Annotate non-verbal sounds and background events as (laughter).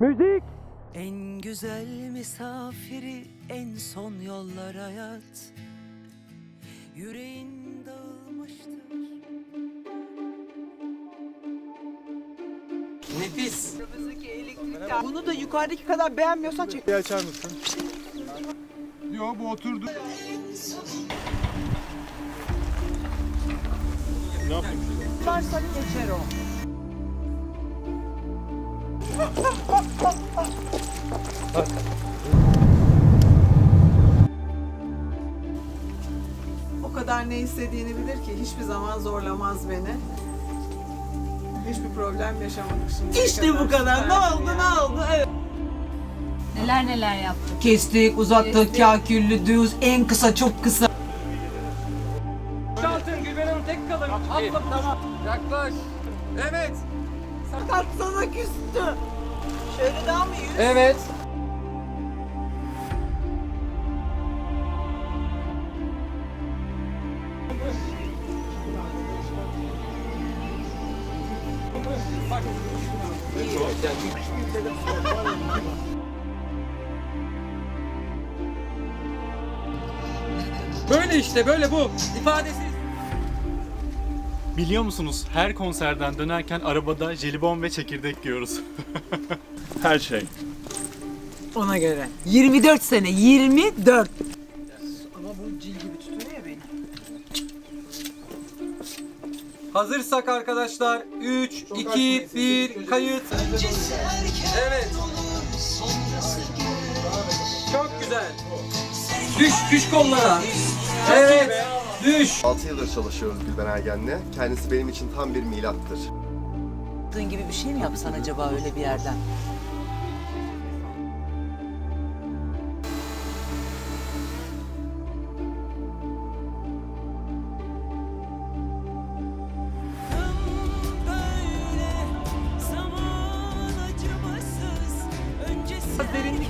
Müzik! En güzel misafiri en son yollar hayat Yüreğin dağılmıştır Nefis. Bunu da yukarıdaki kadar beğenmiyorsan çek. Bir açar mısın? Yo bu oturdu. Ne yapayım? Varsa geçer o. (laughs) O kadar ne istediğini bilir ki hiçbir zaman zorlamaz beni. Hiçbir problem yaşamadık şimdi. İşte bu kadar. Ne oldu ne oldu? Evet. Neler neler yaptık. Kestik, uzattık, kaküllü, düz, en kısa, çok kısa. Altın Gülben Hanım tek kalın. Atla tamam. Yaklaş. Evet. Fakat sana küstü. Şöyle daha mı yürü? Evet. Böyle işte böyle bu. İfadesiz. Biliyor musunuz her konserden dönerken arabada jelibon ve çekirdek yiyoruz. (laughs) her şey. Ona göre. 24 sene, 24. Hazırsak arkadaşlar 3, 2, 1 kayıt. Evet. Çok güzel. Düş, düş kollara. Evet. Düş. 6 yıldır çalışıyoruz Gülben Ergen'le. Kendisi benim için tam bir milattır. Yaptığın gibi bir şey mi yapsan acaba öyle bir yerden?